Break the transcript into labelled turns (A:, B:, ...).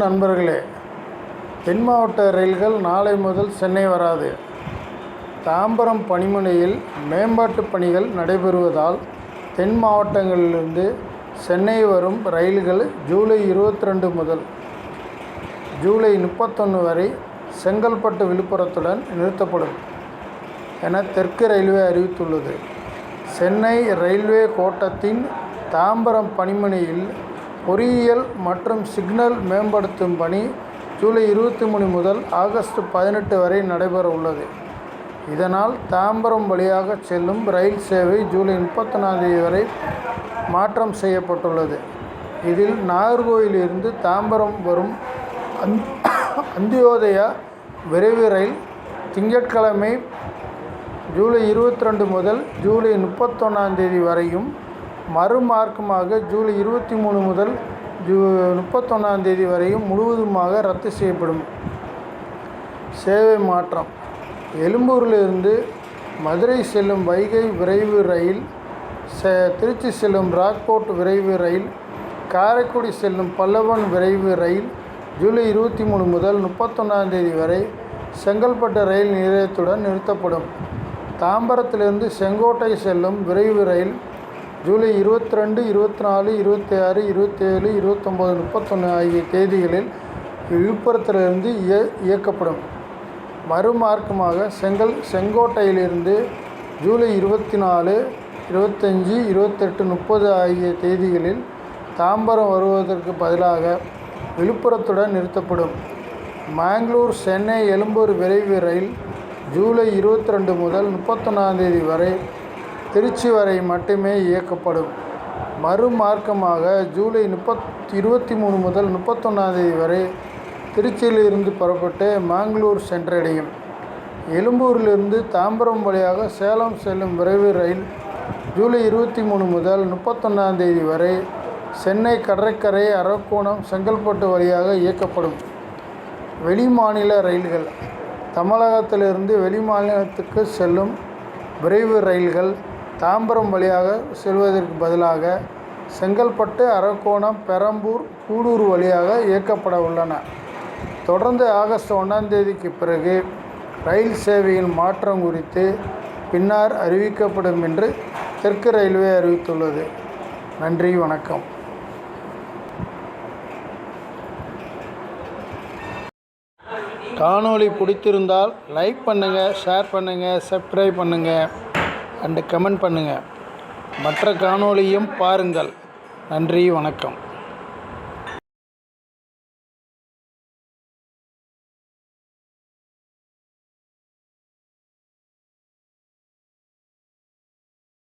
A: நண்பர்களே தென் மாவட்ட ரயில்கள் நாளை முதல் சென்னை வராது. தாம்பரம் பணிமனையில் மேம்பாட்டு பணிகள் நடைபெறுவதால் தென் மாவட்டங்களிலிருந்து சென்னை வரும் ரயில்கள் ஜூலை இருபத்தி ரெண்டு முதல் ஜூலை முப்பத்தொன்று வரை செங்கல்பட்டு விழுப்புரத்துடன் நிறுத்தப்படும் என தெற்கு ரயில்வே அறிவித்துள்ளது. சென்னை ரயில்வே கோட்டத்தின் தாம்பரம் பணிமனையில் பொறியியல் மற்றும் சிக்னல் மேம்படுத்தும் பணி ஜூலை இருபத்தி மூணு முதல் ஆகஸ்ட் பதினெட்டு வரை நடைபெற உள்ளது. இதனால் தாம்பரம் வழியாக செல்லும் ரயில் சேவை ஜூலை முப்பத்தொன்னாம் தேதி வரை மாற்றம் செய்யப்பட்டுள்ளது. இதில் நாகர்கோயிலிருந்து தாம்பரம் வரும் அந் அந்தியோதயா விரைவு ரயில் திங்கட்கிழமை ஜூலை இருபத்தி ரெண்டு முதல் ஜூலை முப்பத்தொன்னாம் தேதி வரையும் மறுமார்க்கமாக ஜூலை இருபத்தி மூணு முதல் ஜூ முப்பத்தொன்னாம் தேதி வரையும் முழுவதுமாக ரத்து செய்யப்படும். சேவை மாற்றம். எழும்பூரிலிருந்து மதுரை செல்லும் வைகை விரைவு ரயில் செ திருச்சி செல்லும் ராக்போர்ட் விரைவு ரயில் காரைக்குடி செல்லும் பல்லவன் விரைவு ரயில் ஜூலை இருபத்தி மூணு முதல் முப்பத்தொன்னாம் தேதி வரை செங்கல்பட்டு ரயில் நிலையத்துடன் நிறுத்தப்படும். தாம்பரத்திலிருந்து செங்கோட்டை செல்லும் விரைவு ரயில் ஜூலை இருபத்தி ரெண்டு இருபத்தி நாலு இருபத்தி ஆறு இருபத்தேழு இருபத்தொம்போது முப்பத்தொன்று ஆகிய தேதிகளில் விழுப்புரத்திலிருந்து இய இயக்கப்படும். மறுமார்க்கமாக செங்கல் செங்கோட்டையிலிருந்து ஜூலை இருபத்தி நாலு இருபத்தஞ்சி இருபத்தெட்டு முப்பது ஆகிய தேதிகளில் தாம்பரம் வருவதற்கு பதிலாக விழுப்புரத்துடன் நிறுத்தப்படும். மேங்களூர் சென்னை எழும்பூர் விரைவு ரயில் ஜூலை இருபத்தி ரெண்டு முதல் முப்பத்தொன்னாம் தேதி வரை திருச்சி வரை மட்டுமே இயக்கப்படும். மறுமார்க்கமாக ஜூலை முப்பத் இருபத்தி மூணு முதல் முப்பத்தொன்னாந்தேதி வரை திருச்சியிலிருந்து புறப்பட்டு மங்களூர் சென்றடையும். எழும்பூரிலிருந்து தாம்பரம் வழியாக சேலம் செல்லும் விரைவு ரயில் ஜூலை இருபத்தி மூணு முதல் முப்பத்தொன்னாந்தேதி வரை சென்னை கடற்கரை அரக்கோணம் செங்கல்பட்டு வழியாக இயக்கப்படும். வெளிமாநில ரயில்கள். தமிழகத்திலிருந்து வெளிமாநிலத்துக்கு செல்லும் விரைவு ரயில்கள் தாம்பரம் வழியாக செல்வதற்கு பதிலாக செங்கல்பட்டு அரக்கோணம் பெரம்பூர் கூடூர் வழியாக இயக்கப்பட உள்ளன. தொடர்ந்து ஆகஸ்ட் ஒன்றாம் தேதிக்கு பிறகு ரயில் சேவையின் மாற்றம் குறித்து பின்னர் அறிவிக்கப்படும் என்று தெற்கு ரயில்வே அறிவித்துள்ளது. நன்றி வணக்கம். காணொளி பிடித்திருந்தால் லைக் பண்ணுங்கள் ஷேர் பண்ணுங்கள் சப்ஸ்கிரைப் பண்ணுங்கள் அண்டு கமெண்ட் பண்ணுங்கள் மற்ற காணொளியும் பாருங்கள். நன்றி வணக்கம்.